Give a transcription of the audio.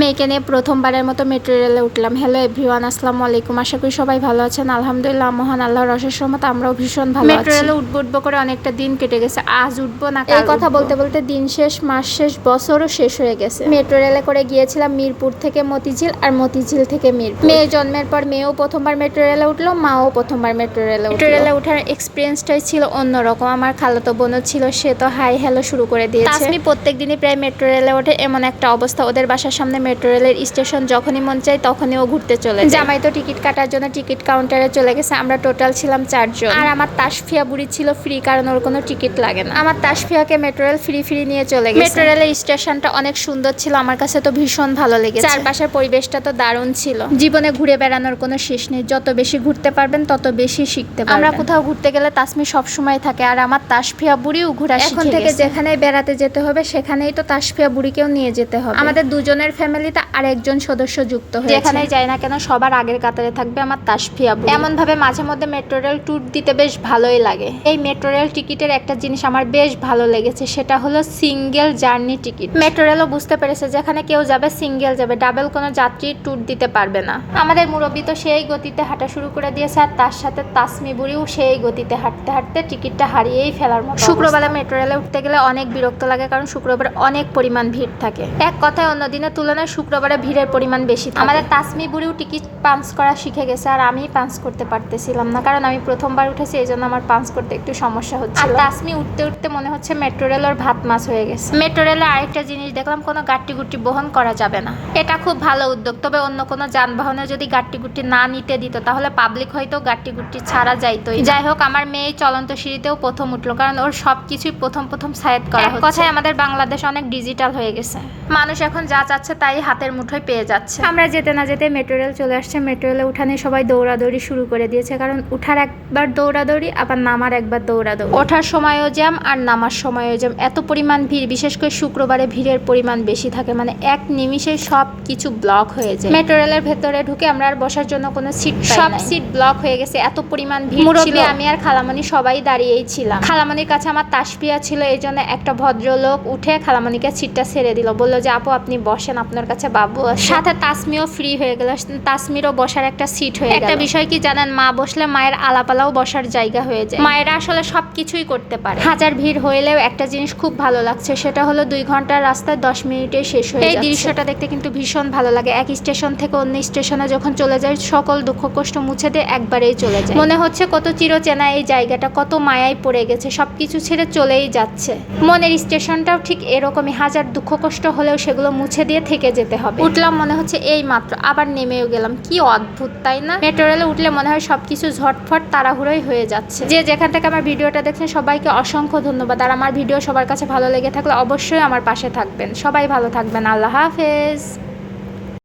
মেয়েকে নিয়ে প্রথমবারের মতো মেট্রো রেলে উঠলাম। হ্যালো এভরিওয়ান আসসালামু আলাইকুম। আশা করি সবাই ভালো আছেন। আলহামদুলিল্লাহ মহান আল্লাহর অশেষ রহমত আমরাও ভীষণ ভালো মেট্রো রেলে উঠবো উঠবো করে অনেকটা দিন কেটে গেছে। আজ উঠবো না এই কথা বলতে বলতে দিন শেষ মাস শেষ বছরও শেষ হয়ে গেছে। মেট্রো রেলে করে গিয়েছিলাম মিরপুর থেকে মতিঝিল আর মতিঝিল থেকে মিরপুর। মেয়ে জন্মের পর মেয়েও প্রথমবার মেট্রো রেলে উঠল মাও প্রথমবার মেট্রো রেলে মেট্রো রেলে ওঠার এক্সপিরিয়েন্সটাই ছিল অন্যরকম। আমার খালাতো বোনও ছিল সে তো হাই হ্যালো শুরু করে দিয়েছে। আমি প্রত্যেক দিনই প্রায় মেট্রো রেলে ওঠে এমন একটা অবস্থা। ওদের বাসার সামনে মেট্রো রেলের স্টেশন যখনই মন চাই তখনই ও ঘুরতে চলে যায়। জামাই তো টিকিট কাটার জন্য টিকিট কাউন্টারে চলে গেছে আমরা টোটাল ছিলাম চারজন। আর আমার তাসফিয়া বুড়ি ছিল ফ্রি কারণ ওর কোনো টিকিট লাগে না। আমার তাসফিয়াকে মেট্রো রেল ফ্রি ফ্রি নিয়ে চলে গেছে। মেট্রো রেলের স্টেশনটা অনেক সুন্দর ছিল আমার কাছে তো ভীষণ ভালো লেগেছে। চারপাশের পরিবেশটা তো দারুণ ছিল। জীবনে ঘুরে বেড়ানোর কোনো শেষ নেই যত বেশি ঘুরতে পারবেন তত বেশি শিখতে পারবেন। আমরা কোথাও ঘুরতে গেলে তাসমি সব সময় থাকে আর আমার তাসফিয়া বুড়িও ঘোরা এখন থেকে যেখানে বেড়াতে যেতে হবে সেখানেই তো তাসফিয়া বুড়িকেও নিয়ে যেতে হবে। আমাদের দুজনের ফ্যামিলিতে আরেকজন সদস্য যুক্ত হয়েছে। যেখানেই যাই না কেন সবার আগের কাতারে থাকবে আমার তাসফিয়া বুড়ি এমন ভাবে মাঝে মধ্যে মেট্রো রেল ট্যুর দিতে বেশ ভালোই লাগে। এই মেট্রো রেল টিকিটের একটা জিনিস আমার বেশ ভালো লেগেছে সেটা হলো সিঙ্গেল জার্নি টিকিট। মেট্রো রেলও বুঝতে পেরেছে যেখানে কেউ যাবে সিঙ্গেল যাবে ডাবল কোনো যাত্রী ট্যুর দিতে পারবে না। আমাদের মুরব্বী তো সেই গতিতে হাঁটা শুরু করে দিয়েছে আর তার সাথে তাসমি বুড়িও সেই গতিতে হাঁটতে হাঁটতে টিকিটটা হারিয়েই ফেলার মতো শুক্রবেলা মেট্রো রেলে উঠতে গেলে অনেক বিরক্ত লাগে কারণ শুক্রবার অনেক পরিমাণ ভিড় থাকে। এক কথায় অন্য দিনের তুলনায় শুক্রবারে ভিড়ের পরিমাণ বেশি আমাদের তাসমি বুড়িও টিকিট পাঞ্চ করা শিখে গেছে আর আমি পাঞ্চ করতে পারতেছিলাম না কারণ আমি প্রথমবার উঠেছি এই জন্য আমার পাঞ্চ করতে একটু সমস্যা হচ্ছে আর তাসমি উঠতে উঠতে মনে হচ্ছে মেট্রো রেল ওর ভাত মাছ হয়ে গেছে। মেট্রো রেলে আরেকটা জিনিস দেখলাম কোনো গাট্টি গুট্টি বহন করা যাবে না। এটা খুব ভালো উদ্যোগ তবে অন্য কোনো যানবাহনে যদি গাট্টি গুট্টি না নিতে দিত তাহলে পাবলিক হয়তো গাট্টি গুট্টি ছাড়া যাইতোই যাই হোক আমার মেয়ে চলন্ত সিঁড়িতেও প্রথম উঠল কারণ ওর সব কিছুই প্রথম প্রথম সায়েদ করা কথায় আমাদের বাংলাদেশ অনেক ডিজিটাল হয়ে গেছে। মানুষ এখন যা চাচ্ছে তাই হাতের মুঠোয় পেয়ে যাচ্ছে। আমরা যেতে না যেতে মেট্রো রেল চলে আসছে। মেট্রো রেলে উঠানে সবাই দৌড়াদৌড়ি শুরু করে দিয়েছে। কারণ উঠার একবার দৌড়াদৌড়ি আবার নামার একবার দৌড়াদৌড়ি। ওঠার সময়ও জ্যাম আর নামার সময়ও জ্যাম। এত পরিমাণ ভিড় বিশেষ করে শুক্রবারে ভিড়ের পরিমাণ বেশি থাকে। মানে এক নিমিষে সব কিছু ব্লক হয়ে যায়। মেট্রো রেলের ভেতরে ঢুকে আমরা আর বসার জন্য কোনো সিট সব সিট ব্লক হয়ে গেছে। এত পরিমাণ ভিড় ছিল। আমি আর খালামণি সবাই দাঁড়িয়েই ছিলাম। খালামণির কাছে আমার তাসপিয়া ছিল। এই জন্য একটা ভদ্রলোক উঠে খালামণিকে সিটটা ছেড়ে দিল। বলল যে আপু আপনি বসেন। আপনার কাছে বাবু সাথে তাসমিও ফ্রি হয়ে গেল। তাসমিরও বসার একটা সিট হয়ে একটা বিষয় কি জানেন মা বসলে মায়ের আলাপালাও বসার জায়গা হয়ে যায়। মায়েরা আসলে সব কিছুই করতে পারে। হাজার ভিড় হইলেও একটা জিনিস খুব ভালো লাগছে সেটা হলো দুই ঘণ্টার রাস্তায় দশ মিনিটে শেষ হয়ে এই দৃশ্যটা দেখতে কিন্তু ভীষণ ভালো লাগে। এক স্টেশন থেকে অন্য স্টেশনে যখন চলে যায় সকল দুঃখ কষ্ট মুছে দিয়ে একবারেই চলে যায়। মনে হচ্ছে কত চিরচেনা এই জায়গাটা কত মায়ায় পড়ে গেছে সবকিছু ছেড়ে চলেই যাচ্ছে। মনের স্টেশনটাও ঠিক এরকমই। হাজার দুঃখ কষ্ট হলেও সেগুলো মুছে দিয়ে থেকে যেতে হবে। উঠলাম মনে হচ্ছে এই মাত্র, আবার নেমেও গেলাম। কি অদ্ভুত, তাই না? মেট্রো রেলে উঠলে মনে হয় সবকিছু ঝটফট তাড়াহুড়োই হয়ে যাচ্ছে। যে যেখান থেকে আমার ভিডিওটা দেখছেন, সবাইকে অসংখ্য ধন্যবাদ। আর আমার ভিডিও সবার কাছে ভালো লেগে থাকলে অবশ্যই আমার পাশে থাকবেন। সবাই ভালো থাকবেন। আল্লাহ হাফেজ।